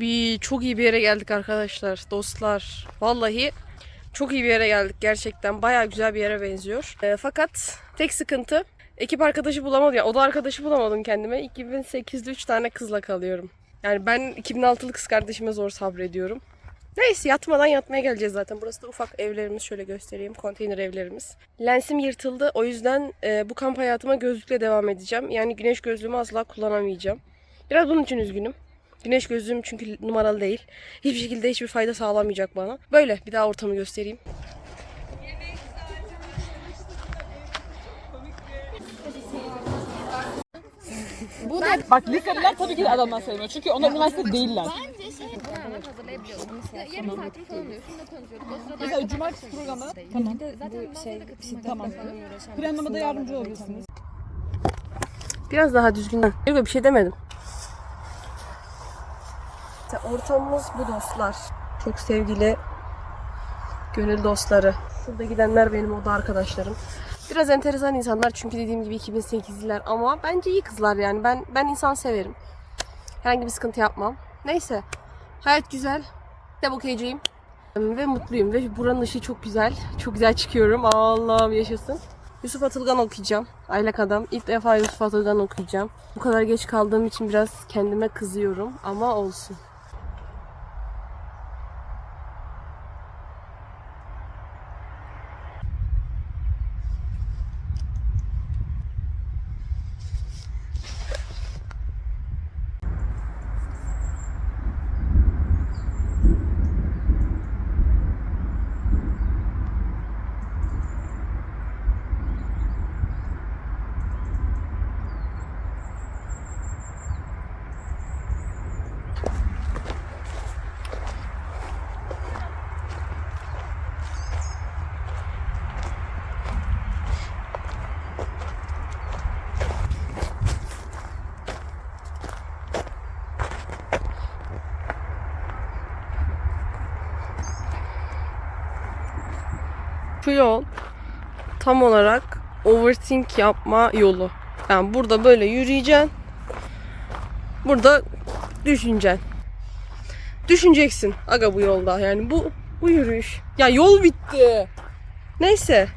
Abi çok iyi bir yere geldik arkadaşlar, dostlar. Vallahi çok iyi bir yere geldik gerçekten. Baya güzel bir yere benziyor. Ee, fakat tek sıkıntı ekip arkadaşı bulamadım. Yani oda arkadaşı bulamadım kendime. 2008'de 3 tane kızla kalıyorum. Yani ben 2006'lı kız kardeşime zor sabrediyorum. Neyse yatmadan yatmaya geleceğiz zaten. Burası da ufak evlerimiz. Şöyle göstereyim. Konteyner evlerimiz. Lensim yırtıldı. O yüzden e, bu kamp hayatıma gözlükle devam edeceğim. Yani güneş gözlüğümü asla kullanamayacağım. Biraz bunun için üzgünüm. Güneş gözlüğüm çünkü numaralı değil. Hiçbir şekilde hiçbir fayda sağlamayacak bana. Böyle bir daha ortamı göstereyim. Bak liseliler tabii ki de adamdan sayılmıyor. Çünkü onlar üniversite değiller. Bence şey hazırlayabiliyorsun. Mesela yarım saatini falan alıyorsun da tanıtıyoruz. O sırada Mesela cumartesi programı tamam. zaten bu şey, Tamam. Planlamada yardımcı olabilirsiniz. Biraz daha düzgün. Yok bir şey demedim. İşte ortamımız bu dostlar. Çok sevgili gönül dostları. Şurada gidenler benim oda arkadaşlarım. Biraz enteresan insanlar çünkü dediğim gibi 2008'liler ama bence iyi kızlar yani. Ben ben insan severim. Herhangi bir sıkıntı yapmam. Neyse. Hayat güzel. Kitap okuyacağım. Ve mutluyum. Ve buranın ışığı çok güzel. Çok güzel çıkıyorum. Allah'ım yaşasın. Yusuf Atılgan okuyacağım. Aylak Adam. İlk defa Yusuf Atılgan okuyacağım. Bu kadar geç kaldığım için biraz kendime kızıyorum ama olsun. Şu yol tam olarak overthink yapma yolu. Yani burada böyle yürüyeceksin. Burada düşüneceksin. Düşüneceksin aga bu yolda. Yani bu bu yürüyüş. Ya yol bitti. Neyse.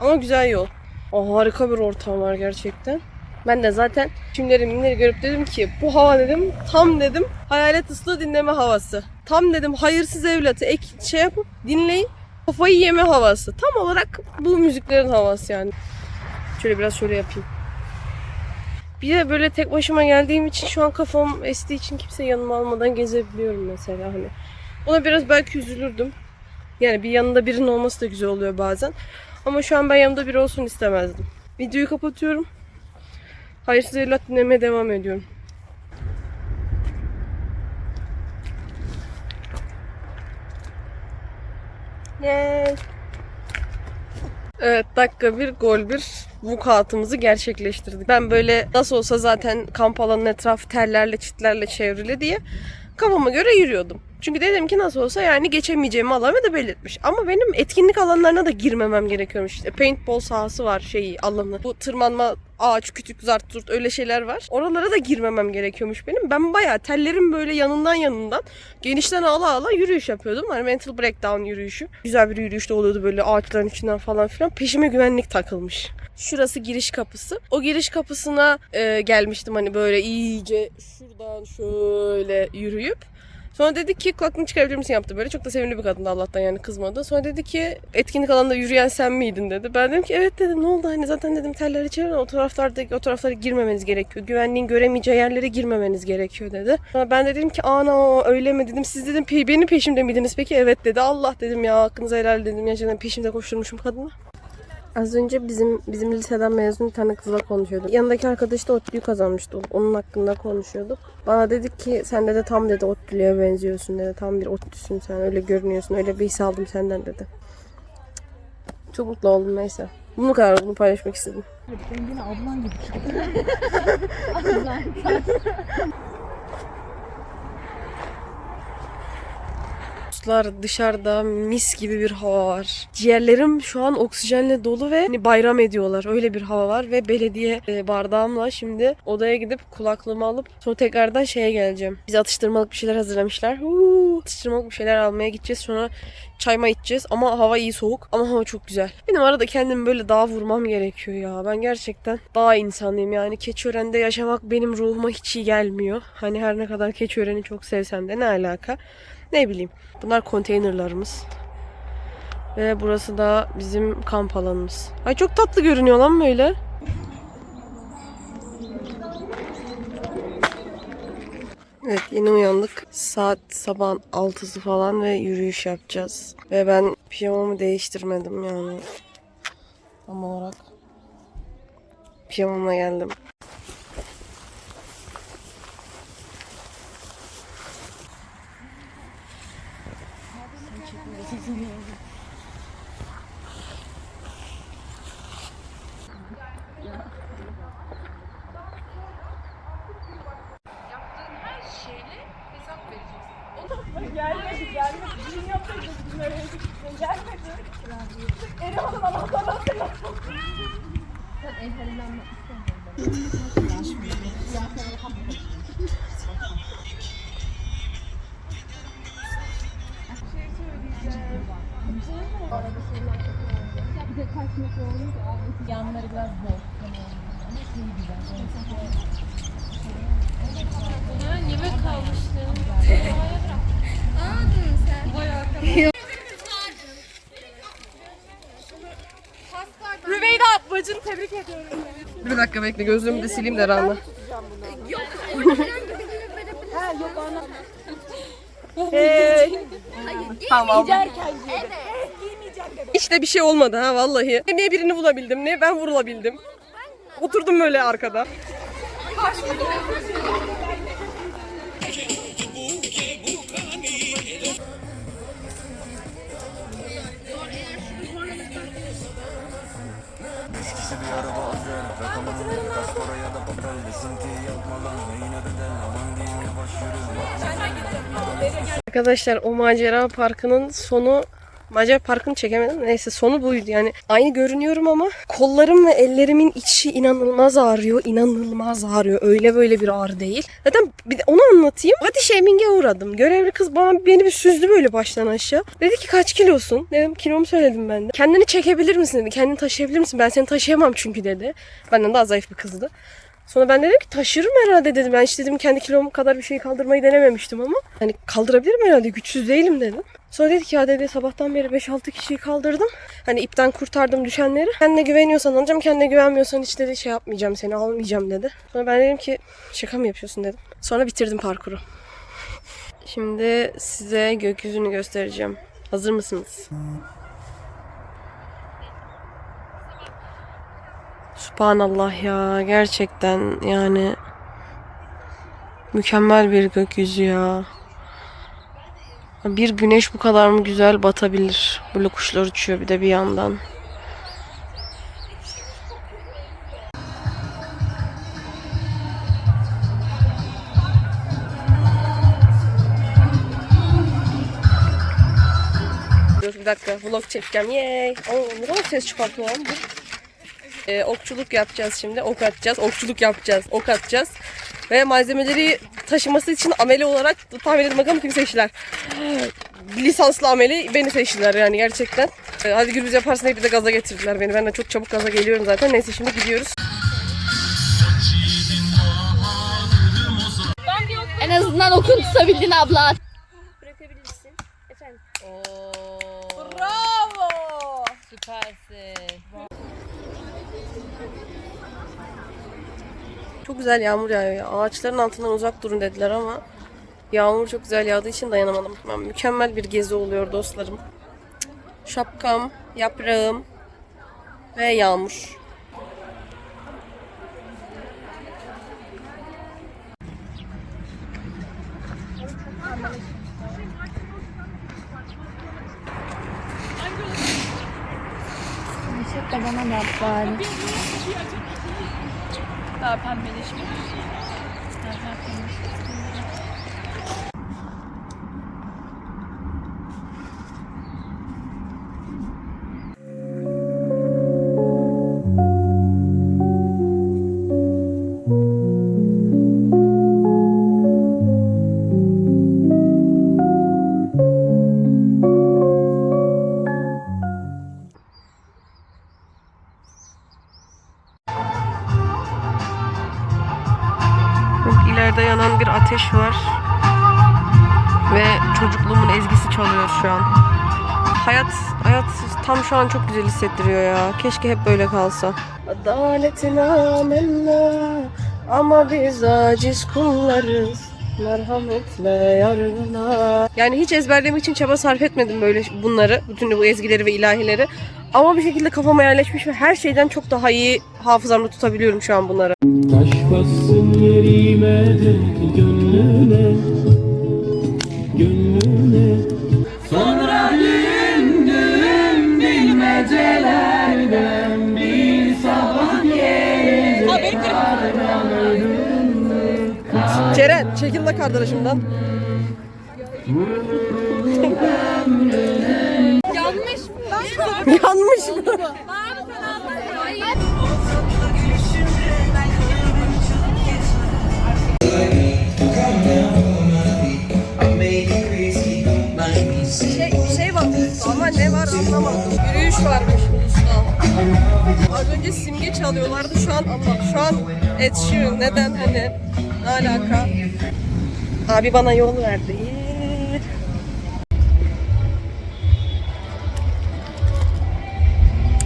Ama güzel yol. Oh, harika bir ortam var gerçekten. Ben de zaten kimleri minleri görüp dedim ki bu hava dedim tam dedim hayalet ıslığı dinleme havası. Tam dedim hayırsız evlatı ek şey yapıp dinleyin kafayı yeme havası. Tam olarak bu müziklerin havası yani. Şöyle biraz şöyle yapayım. Bir de böyle tek başıma geldiğim için şu an kafam estiği için kimse yanıma almadan gezebiliyorum mesela hani. Ona biraz belki üzülürdüm. Yani bir yanında birinin olması da güzel oluyor bazen. Ama şu an ben yanımda biri olsun istemezdim. Videoyu kapatıyorum. Hayırsız evlat dinlemeye devam ediyorum. Yay. Evet dakika bir gol bir vukuatımızı gerçekleştirdik. Ben böyle nasıl olsa zaten kamp alanının etrafı tellerle çitlerle çevrili diye kafama göre yürüyordum. Çünkü dedim ki nasıl olsa yani geçemeyeceğimi alanı da belirtmiş. Ama benim etkinlik alanlarına da girmemem gerekiyormuş. İşte paintball sahası var şeyi alanı. Bu tırmanma ağaç kütük zart zurt öyle şeyler var. Oralara da girmemem gerekiyormuş benim. Ben bayağı tellerin böyle yanından yanından genişten ala ala yürüyüş yapıyordum. Hani mental breakdown yürüyüşü. Güzel bir yürüyüş de oluyordu böyle ağaçların içinden falan filan. Peşime güvenlik takılmış. Şurası giriş kapısı. O giriş kapısına e, gelmiştim hani böyle iyice şuradan şöyle yürüyüp. Sonra dedi ki kulaklığını çıkarabilir misin yaptı böyle. Çok da sevimli bir kadındı Allah'tan yani kızmadı. Sonra dedi ki etkinlik alanında yürüyen sen miydin dedi. Ben dedim ki evet dedim ne oldu hani zaten dedim telleri çevirin o taraflarda o taraflara girmemeniz gerekiyor. Güvenliğin göremeyeceği yerlere girmemeniz gerekiyor dedi. Sonra ben de dedim ki ana öyle mi dedim. Siz dedim "pe- benim peşimde miydiniz peki? Evet dedi. Allah dedim ya hakkınızı helal dedim. Gerçekten peşimde koşturmuşum kadını. Az önce bizim bizim liseden mezun bir tane kızla konuşuyordum. Yanındaki arkadaş da ODTÜ'yü kazanmıştı. Onun hakkında konuşuyorduk. Bana dedik ki sen de tam dedi ODTÜ'lüye benziyorsun dedi. Tam bir ODTÜ'sün sen öyle görünüyorsun. Öyle bir his aldım senden dedi. Çok mutlu oldum neyse. Bunu kadar bunu paylaşmak istedim. Ben yine ablan gibi Dostlar dışarıda mis gibi bir hava var. Ciğerlerim şu an oksijenle dolu ve hani bayram ediyorlar. Öyle bir hava var ve belediye e, bardağımla şimdi odaya gidip kulaklığımı alıp sonra tekrardan şeye geleceğim. Bize atıştırmalık bir şeyler hazırlamışlar. Huu, atıştırmalık bir şeyler almaya gideceğiz. Sonra çayma içeceğiz ama hava iyi soğuk ama hava çok güzel. Benim arada kendimi böyle dağa vurmam gerekiyor ya. Ben gerçekten dağ insanıyım yani. Keçiören'de yaşamak benim ruhuma hiç iyi gelmiyor. Hani her ne kadar Keçiören'i çok sevsem de ne alaka? Ne bileyim. Bunlar konteynerlarımız. Ve burası da bizim kamp alanımız. Ay çok tatlı görünüyor lan böyle. Evet yeni uyandık. Saat sabahın 6'sı falan ve yürüyüş yapacağız. Ve ben pijamamı değiştirmedim yani. Tam olarak pijamamla geldim. Gelmedi gelmedi. Bizim yapsaydı bizim öyle gelmedi. Erivan'ın anahtarı Yanları Rüveyda bacını tebrik ediyorum. Bir dakika bekle gözlüğümü de sileyim de rağmen. Ha yok ana. Hey. Tamam. De bir şey olmadı ha vallahi. Ne birini bulabildim ne ben vurulabildim. Oturdum böyle arkada. Arkadaşlar o macera parkının sonu Macera parkını çekemedim. Neyse sonu buydu yani. Aynı görünüyorum ama kollarım ve ellerimin içi inanılmaz ağrıyor. inanılmaz ağrıyor. Öyle böyle bir ağrı değil. Zaten bir de onu anlatayım. Hadi shaming'e uğradım. Görevli kız bana beni bir süzdü böyle baştan aşağı. Dedi ki kaç kilosun? Dedim kilomu söyledim ben de. Kendini çekebilir misin dedi. Kendini taşıyabilir misin? Ben seni taşıyamam çünkü dedi. Benden daha zayıf bir kızdı. Sonra ben dedim ki taşırım herhalde dedim. Ben hiç dedim kendi kilom kadar bir şey kaldırmayı denememiştim ama. Hani kaldırabilirim herhalde güçsüz değilim dedim. Sonra dedi ki ya dedi sabahtan beri 5-6 kişiyi kaldırdım. Hani ipten kurtardım düşenleri. Kendine güveniyorsan alacağım kendine güvenmiyorsan hiç dedi şey yapmayacağım seni almayacağım dedi. Sonra ben dedim ki şaka mı yapıyorsun dedim. Sonra bitirdim parkuru. Şimdi size gökyüzünü göstereceğim. Hazır mısınız? Subhanallah ya gerçekten yani mükemmel bir gökyüzü ya. Bir güneş bu kadar mı güzel batabilir? Böyle kuşlar uçuyor bir de bir yandan. Dur bir dakika vlog çekeceğim. Yay. Oo, ne kadar ses çıkartıyor lan bu. Ee, okçuluk yapacağız şimdi. Ok atacağız. Okçuluk yapacağız. Ok atacağız. Ve malzemeleri taşıması için ameli olarak tahmin edin bakalım kim seçtiler. Lisanslı ameli beni seçtiler yani gerçekten. Ee, hadi Gürbüz yaparsın bir de gaza getirdiler beni. Ben de çok çabuk gaza geliyorum zaten. Neyse şimdi gidiyoruz. En azından okun tutabildin abla. Bırakabilirsin. Efendim. Bravo. Süpersin. Çok güzel yağmur yağıyor ya. Ağaçların altından uzak durun dediler ama yağmur çok güzel yağdığı için dayanamadım. Ben mükemmel bir gezi oluyor dostlarım. Şapkam, yaprağım ve yağmur. Çok da bana da bari. Daha pembeleşmiş. An. Hayat, hayat tam şu an çok güzel hissettiriyor ya. Keşke hep böyle kalsa. Adaletine amenna ama biz aciz kullarız. Merhametle yargıla. Yani hiç ezberlemek için çaba sarf etmedim böyle bunları, bütün bu ezgileri ve ilahileri. Ama bir şekilde kafama yerleşmiş ve her şeyden çok daha iyi hafızamda tutabiliyorum şu an bunları. Taş bassın yerime de Gönlüne çekil de kardeşimden. Yanlış. Yanmış mı? Şey, şey var ama ne var anlamadım. Yürüyüş varmış usta. Az önce simge çalıyorlardı şu an Allah. Şu an Ed Sheeran neden hani ne alaka? Abi bana yol verdi.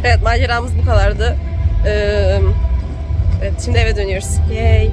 Evet maceramız bu kadardı. Ee, evet şimdi eve dönüyoruz. Yay.